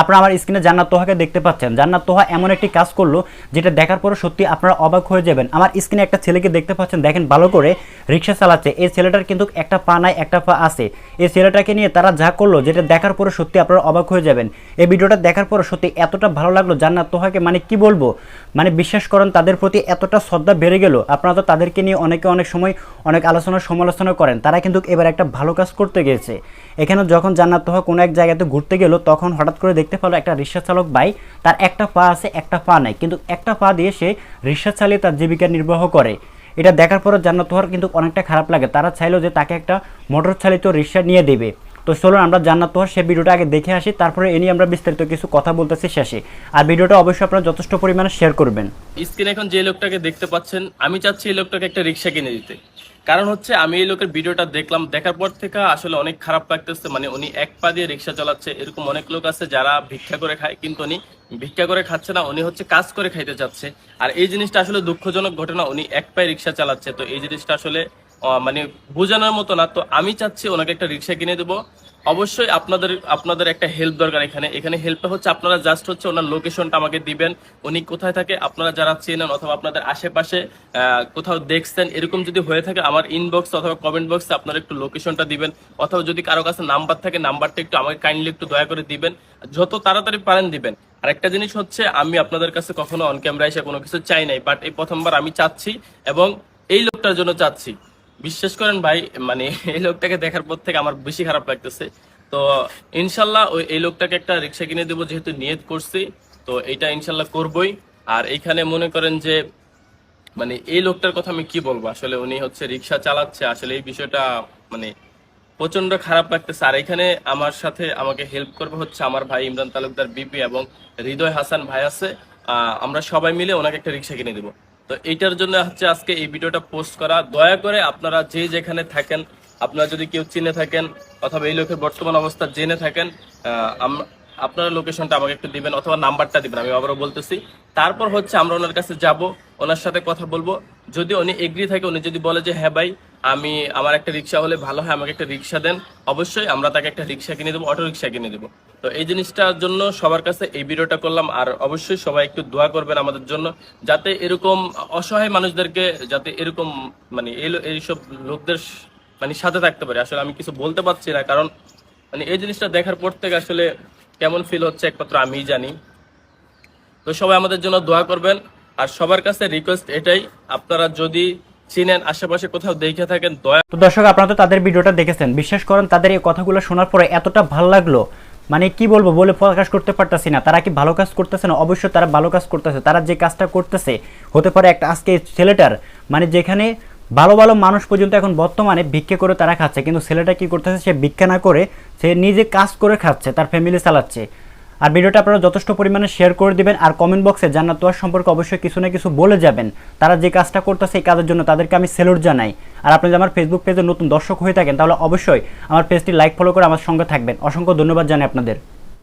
আপনারা আমার স্ক্রিনে জান্নাত তোহাকে দেখতে পাচ্ছেন। জান্নাত তোহা এমন একটি কাজ করল, যেটা দেখার পরে সত্যি আপনারা অবাক হয়ে যাবেন। আমার স্ক্রিনে একটা ছেলেকে দেখতে পাচ্ছেন। দেখেন, ভালো করে রিক্সা চালাচ্ছে। এই ছেলেটার কিন্তু একটা পা নাই, একটা পা আছে। এই ছেলেটাকে নিয়ে তারা যা করল, যেটা দেখার পরে সত্যি আপনারা অবাক হয়ে যাবেন। এই ভিডিওটা দেখার পরে সত্যি এতটা ভালো লাগল। জান্নাত তোহাকে মানে কি বলব? মানে বিশ্বাস করেন, তাদের প্রতি এতটা শ্রদ্ধা বেড়ে গেল। আপনারা তো তাদেরকে নিয়ে অনেকে অনেক সময় অনেক আলোচনা সমালোচনা করেন। তারা কিন্তু এবার একটা ভালো কাজ করতে গেছে। এখানে যখন জান্নাত তোহা কোনো এক জায়গাতে ঘুরতে গেল, তখন হঠাৎ করে দেখতে পেল একটা রিক্সা চালক ভাই, তার একটা পা আছে, একটা পা নাই। কিন্তু একটা পা দিয়ে সে রিক্সা চালিয়ে তার জীবিকা নির্বাহ করে। এটা দেখার পরও তোহার কিন্তু অনেকটা খারাপ লাগে। তারা চাইলো যে তাকে একটা মোটর চালিত রিক্সা নিয়ে দেবে। তো চলুন আমরা জান্নাত তোহার সেই ভিডিওটা আগে দেখে আসি, তারপরে এ নিয়ে আমরা বিস্তারিত কিছু কথা বলতেছি শেষে। আর ভিডিওটা অবশ্যই আপনারা যথেষ্ট পরিমাণে শেয়ার করবেন। স্ক্রিনে এখন যে লোকটাকে দেখতে পাচ্ছেন, আমি চাচ্ছি এই লোকটাকে একটা রিক্সা কিনে দিতে। কারণ হচ্ছে, আমি এই লোকের ভিডিওটা দেখলাম, দেখার পর থেকে আসলে অনেক খারাপ লাগতেছে। মানে উনি এক পা দিয়ে রিক্সা চালাচ্ছে, এরকম অনেক লোক আছে যারা ভিক্ষা করে খায়, কিন্তু উনি ভিক্ষা করে খাচ্ছে না, উনি হচ্ছে কাজ করে খাইতে চাচ্ছে আর এই জিনিসটা আসলে দুঃখজনক ঘটনা, উনি এক পায়ে রিক্সা চালাচ্ছে। তো এই জিনিসটা আসলে মানে বোঝানোর মতো না। তো আমি চাচ্ছি ওনাকে একটা রিক্সা কিনে দেবো। অবশ্যই আপনাদের আপনাদের একটা হেল্প দরকার এখানে। এখানে হেল্পটা হচ্ছে আপনারা জাস্ট হচ্ছে ওনার লোকেশনটা আমাকে দিবেন। উনি কোথায় থাকে আপনারা যারা চেনেন অথবা আপনাদের আশেপাশে কোথাও দেখছেন, এরকম যদি হয়ে থাকে আমার ইনবক্স অথবা কমেন্ট বক্সে আপনারা একটু লোকেশনটা দিবেন। অথবা যদি কারও কাছে নাম্বার থাকে নাম্বারটা একটু আমাকে কাইন্ডলি একটু দয়া করে দিবেন। যত তাড়াতাড়ি পারেন দিবেন। আর একটা জিনিস হচ্ছে, আমি আপনাদের কাছে কখনো অন ক্যামেরা এসে কোনো কিছু চাই নাই বাট এই প্রথমবার আমি চাচ্ছি এবং এই লোকটার জন্য চাচ্ছি। বিশ্বাস করেন ভাই মানে এই লোকটাকে দেখার পর থেকে আমার বেশি খারাপ লাগতেছে। তো ইনশাল্লাহ ওই এই লোকটাকে একটা রিক্সা কিনে দেবো যেহেতু নিয়ত করছি। তো এটা ইনশাল্লাহ করবই। আর এইখানে মনে করেন যে মানে এই লোকটার কথা আমি কি বলব? আসলে উনি হচ্ছে রিক্সা চালাচ্ছে। আসলে এই বিষয়টা মানে প্রচণ্ড খারাপ লাগতেছে। আর এখানে আমার সাথে আমাকে হেল্প করবে হচ্ছে আমার ভাই ইমরান তালুকদার বিপি এবং হৃদয় হাসান ভাই আছে। আমরা সবাই মিলে ওনাকে একটা রিক্সা কিনে দেবো। তো এইটার জন্য হচ্ছে আজকে এই ভিডিওটা পোস্ট করা। দয়া করে আপনারা যে যেখানে থাকেন, আপনারা যদি কেউ চিনে থাকেন অথবা এই লোকের বর্তমান অবস্থা জেনে থাকেন আপনারা লোকেশনটা আমাকে একটু দিবেন অথবা নাম্বারটা দিবেন, আমি আবারও বলতেছি। তারপর হচ্ছে আমরা ওনার কাছে যাব, ওনার সাথে কথা বলব। যদি উনি এগ্রি থাকে, উনি যদি বলে যে হ্যাঁ ভাই আমি, আমার একটা রিক্সা হলে ভালো হয়, আমাকে একটা রিক্সা দেন। অবশ্যই আমরা তাকে একটা রিক্সা কিনে দেবো, অটো রিক্সা কিনে দেবো। তো এই জিনিসটার জন্য সবার কাছে এই ভিডিওটা করলাম। আর অবশ্যই সবাই একটু দোয়া করবেন আমাদের জন্য, যাতে এরকম অসহায় মানুষদেরকে, যাতে এরকম মানে এই এইসব লোকদের মানে সাথে থাকতে পারে। আসলে আমি কিছু বলতে পারছি না, কারণ মানে এই জিনিসটা দেখার পর থেকে আসলে কেমন ফিল হচ্ছে একমাত্র আমিই জানি। তো সবাই আমাদের জন্য দোয়া করবেন। আর সবার কাছে রিকোয়েস্ট এটাই, আপনারা যদি চিনেন, আশেপাশে কোথাও দেখে থাকেন, দয়া তো দর্শক, আপনারা তো তাদের ভিডিওটা দেখেছেন। বিশ্বাস করেন, তাদের এই কথাগুলো শোনার পরে এতটা ভালো লাগল। মানে কি বলব, বলে প্রকাশ করতে পারতাছি না। তারা কি ভালো কাজ করতেছে না? অবশ্যই তারা ভালো কাজ করতেছে। তারা যে কাজটা করতেছে, হতে পারে একটা আজকে ছেলেটার। মানে যেখানে ভালো ভালো মানুষ পর্যন্ত এখন বর্তমানে ভিক্ষে করে তারা খাচ্ছে। কিন্তু ছেলেটা কি করতেছে? সে ভিক্ষা না করে, সে নিজে কাজ করে খাচ্ছে, তার ফ্যামিলি চালাচ্ছে। আর ভিডিওটা আপনারা যথেষ্ট পরিমাণে শেয়ার করে দিবেন আর কমেন্ট বক্সে জান্নাত তোয়ার সম্পর্কে অবশ্যই কিছু না কিছু বলে যাবেন। তারা যে কাজটা করতেছে এই কাজের জন্য তাদেরকে আমি সেলুট জানাই। আর আপনি যদি আমার ফেসবুক পেজে নতুন দর্শক হয়ে থাকেন, তাহলে অবশ্যই আমার পেজটি লাইক ফলো করে আমার সঙ্গে থাকবেন। অসংখ্য ধন্যবাদ জানাই আপনাদের।